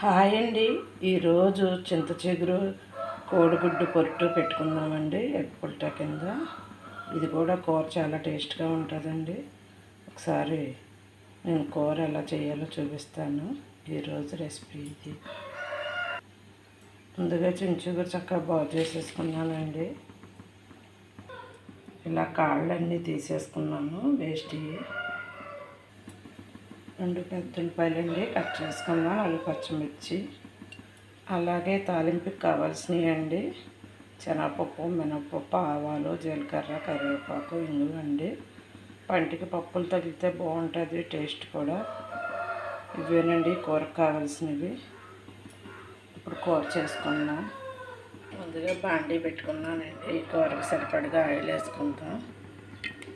Hi అండి. ఈరోజు చింత చిగురు కోడిగుడ్డు పొట్టు పెట్టుకుందామండి ఎగ్ పుల్టా కింద. ఇది కూడా కూర చాలా టేస్ట్గా ఉంటుందండి. ఒకసారి నేను కూర ఎలా చేయాలో చూపిస్తాను. ఈరోజు రెసిపీ ఇది. ముందుగా చించుగురు చక్కగా బాగు చేసేసుకున్నానండి. ఇలా కాళ్ళన్నీ తీసేసుకున్నాను వేస్ట్ రెండు పెద్ద ఉల్లిపాయలండి కట్ చేసుకుందాం. అల్లు పచ్చిమిర్చి అలాగే తాలింపుకి కావాల్సినవి అండి శనగపప్పు మినపప్పు ఆవాలు జీలకర్ర కరివేపాకు ఇంగువ అండి పంటికి పప్పులు తగిలితే బాగుంటుంది టేస్ట్ కూడా. ఇవేనండి కూరకు కావాల్సినవి. ఇప్పుడు కూర చేసుకుందాం. ముందుగా బాండీ పెట్టుకున్నానండి. ఈ కూరకు సరిపడగా ఆయిల్ వేసుకుందాం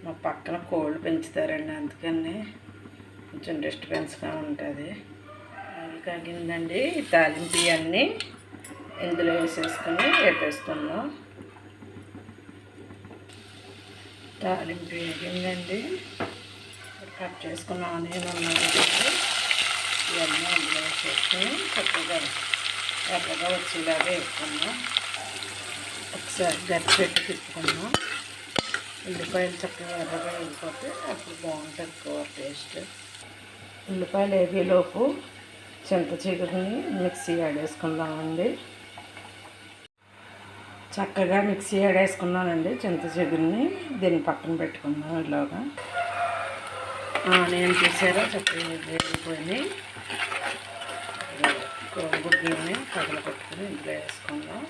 మా పక్కన కోళ్ళు పెంచుతారండి అందుకని కొంచెం డిస్టర్బెన్స్గా ఉంటుంది. ఆయిల్ కాగిందండి. ఈ తాలింపు అన్నీ ఇందులో వేసేసుకొని వేపేసుకుందాం. తాలింపు వేగిందండి. కట్ చేసుకున్న ఆనియన్ ఉన్నది ఇవన్నీ అందులో వేసేసుకొని చక్కగా ఎర్రగా వచ్చేలాగా వేసుకున్నాం ఒకసారి గట్టి పెట్టి తిప్పుకుందాం. ఉల్లిపాయలు చక్కగా ఎర్రగా వెళ్ళిపోతే అప్పుడు బాగుంటుంది కూర టేస్ట్. ఉల్లిపాయలు వేగేలోపు చింత చిగురిని మిక్సీ ఆడేసుకుందామండి చక్కగా మిక్సీ ఆడేసుకున్నానండి చింత చిగురిని దీన్ని పక్కన పెట్టుకుందాం ఇలాగా. నేను చూసారా చక్కగా వేగిపోయినాయి గుడ్లని పగల కొట్టుకుని ఇంట్లో వేసుకుందాం.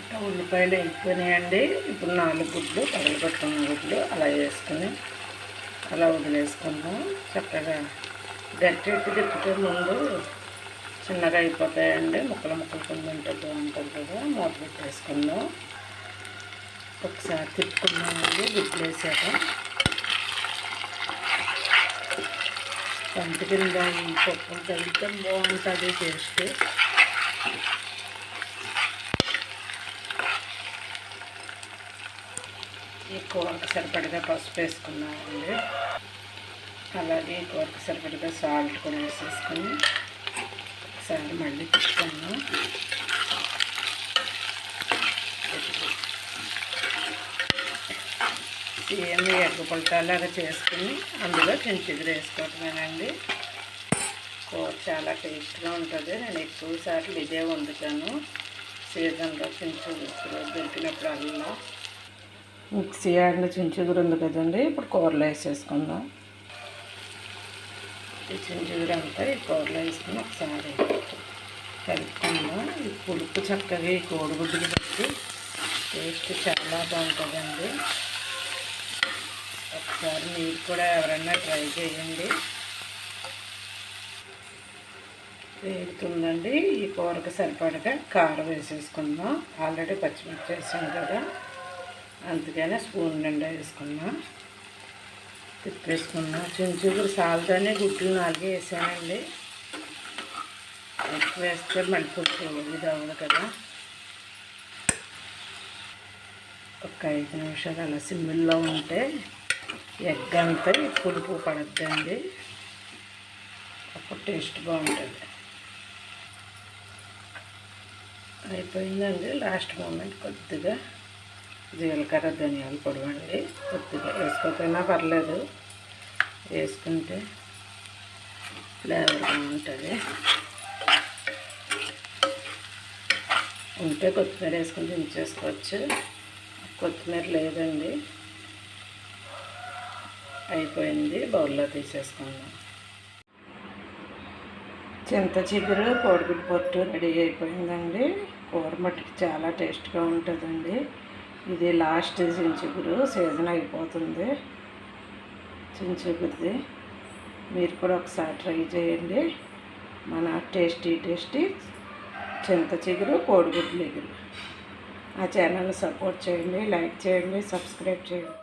ఇంకా ఉల్లిపాయలు వేగిపోయినాయండి. ఇప్పుడు నాలుగు గుడ్లు పగల కొట్టుకున్న గుడ్లు అలా వేసుకుని అలా వదిలేసుకుందాం. చక్కగా గట్టి తిప్పితే ముందు చిన్నగా అయిపోతాయండి. ముక్కలు ముక్కలు కింద ఉంటే బాగుంటుంది కదా. మూత పెట్టేసుకుందాం. ఒకసారి తిప్పుకున్నామండి గుడ్లు వేసాక. పంట కింద పప్పు తగ్గితే బాగుంటుంది టేస్ట్. ఈ కూరకు సరిపడగా పసుపు వేసుకున్నామండి అలాగే కూరకు సరిపడగా సాల్ట్ కూడా వేసేసుకొని ఒకసారి మళ్ళీ తిప్పుతాను. సేమ్ ఎగ్గ పుల్టాలాగా చేసుకుని అందులో చిన్న వేసుకోవటమేనండి కూర చాలా టేస్ట్గా ఉంటుంది. నేను ఎక్కువ సార్లు ఇదే వండుతాను. సీజన్లో చిన్న దొరికినప్పుడు అల్లా. మిక్సీ ఆడిన చించుగురు ఉంది కదండి. ఇప్పుడు కూరలో వేసేసుకుందాం. ఈ చించుగురు అంతా ఈ కూరలో వేసుకుని ఒకసారి కలుపుకుందాం. ఈ పులుపు చక్కగా ఈ కోడిగుడ్డులు పెట్టి టేస్ట్ చాలా బాగుంటుందండి. ఒకసారి మీరు కూడా ఎవరన్నా ట్రై చేయండి. వేగుతుందండి. ఈ కూరకు సరిపడగా కారం వేసేసుకుందాం. ఆల్రెడీ పచ్చిమిర్చి వేసాం కదా. అందుకనే స్పూన్ నిండా వేసుకున్నాం తిప్పేసుకున్నా. చించుకుడు సాల్తోనే గుడ్లు నాలుగే వేసానండి. ఎక్కువ వేస్తే మళ్ళీ ఇది అవ్వదు కదా. ఒక ఐదు నిమిషాలు అలా సిమ్మిల్లో ఉంటే ఎగ్ అంతా పులుపు పడద్దండి. అప్పుడు టేస్ట్ బాగుంటుంది. అయిపోయిందండి. లాస్ట్ మూమెంట్ కొద్దిగా. జీలకర్ర ధనియాల పొడి అండి. కొద్దిగా వేసుకోకపోయినా పర్లేదు. వేసుకుంటే ఫ్లేవర్ బాగుంటుంది. ఉంటే కొత్తిమీర వేసుకుని దించేసుకోవచ్చు. కొత్తిమీర లేదండి. అయిపోయింది. బౌల్లో తీసేసుకుందాం. చింత చిగురు కోడిగుడ్డు పొట్టు రెడీ అయిపోయిందండి. కూర మట్టుకు చాలా టేస్ట్గా ఉంటుందండి. ఇది లాస్ట్ చించుగురు సీజన్ అయిపోతుంది. చించుగురిది. మీరు కూడా ఒకసారి ట్రై చేయండి. మన టేస్టీ టేస్టీ చింత చిగురు కోడిగుడ్లు ఎగురు. ఆ ఛానల్ని సపోర్ట్ చేయండి లైక్ చేయండి సబ్స్క్రైబ్ చేయండి.